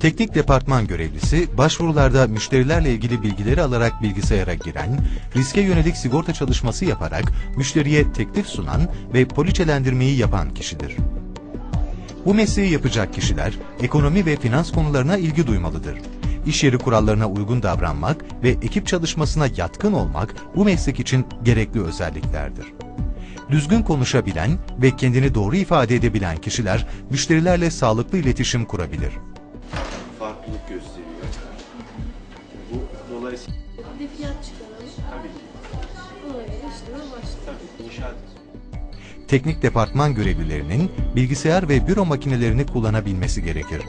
Teknik departman görevlisi başvurularda müşterilerle ilgili bilgileri alarak bilgisayara giren, riske yönelik sigorta çalışması yaparak müşteriye teklif sunan ve poliçelendirmeyi yapan kişidir. Bu mesleği yapacak kişiler ekonomi ve finans konularına ilgi duymalıdır. İş yeri kurallarına uygun davranmak ve ekip çalışmasına yatkın olmak bu meslek için gerekli özelliklerdir. Düzgün konuşabilen ve kendini doğru ifade edebilen kişiler müşterilerle sağlıklı iletişim kurabilir. Farklılık gösteriyor. Bu dolayısıyla Bir fiyat çıkaralım. tabii Ona göre işleme başlayalım. tabii inşaat Teknik departman görevlilerinin bilgisayar ve büro makinelerini kullanabilmesi gerekir.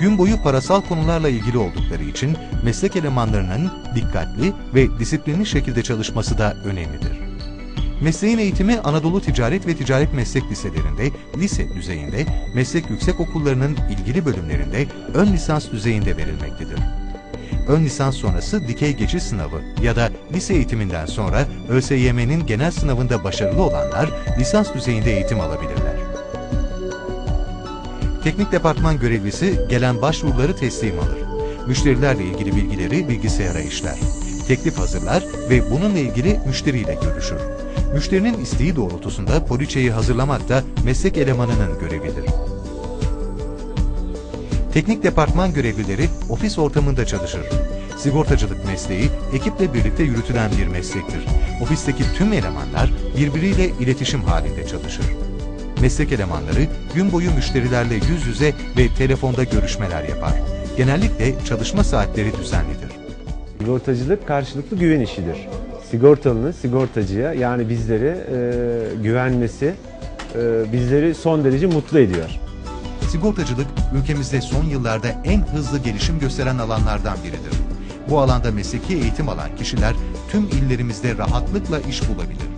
Gün boyu parasal konularla ilgili oldukları için meslek elemanlarının dikkatli ve disiplinli şekilde çalışması da önemlidir. Mesleğin eğitimi Anadolu Ticaret ve Ticaret Meslek Liselerinde, lise düzeyinde, meslek yüksek okullarının ilgili bölümlerinde ön lisans düzeyinde verilmektedir. Ön lisans sonrası dikey geçiş sınavı ya da lise eğitiminden sonra ÖSYM'nin genel sınavında başarılı olanlar lisans düzeyinde eğitim alabilirler. Teknik departman görevlisi gelen başvuruları teslim alır. Müşterilerle ilgili bilgileri bilgisayara işler. Teklif hazırlar ve bununla ilgili müşteriyle görüşür. Müşterinin isteği doğrultusunda poliçeyi hazırlamak da meslek elemanının görevidir. Teknik departman görevlileri ofis ortamında çalışır. Sigortacılık mesleği ekiple birlikte yürütülen bir meslektir. Ofisteki tüm elemanlar birbiriyle iletişim halinde çalışır. Meslek elemanları gün boyu müşterilerle yüz yüze ve telefonda görüşmeler yapar. Genellikle çalışma saatleri düzenlidir. Sigortacılık karşılıklı güven işidir. Sigortalının sigortacıya yani bizleri e, güvenmesi e, bizleri son derece mutlu ediyor. Sigortacılık ülkemizde son yıllarda en hızlı gelişim gösteren alanlardan biridir. Bu alanda mesleki eğitim alan kişiler tüm illerimizde rahatlıkla iş bulabilir.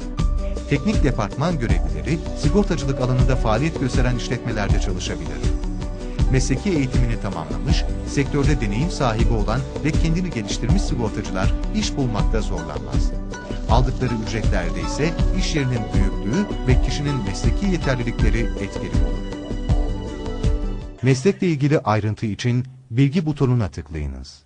Teknik departman görevlileri sigortacılık alanında faaliyet gösteren işletmelerde çalışabilir. Mesleki eğitimini tamamlamış, sektörde deneyim sahibi olan ve kendini geliştirmiş sigortacılar iş bulmakta zorlanmaz. Aldıkları ücretlerde ise iş yerinin büyüklüğü ve kişinin mesleki yeterlilikleri etkili olur. Meslekle ilgili ayrıntı için bilgi butonuna tıklayınız.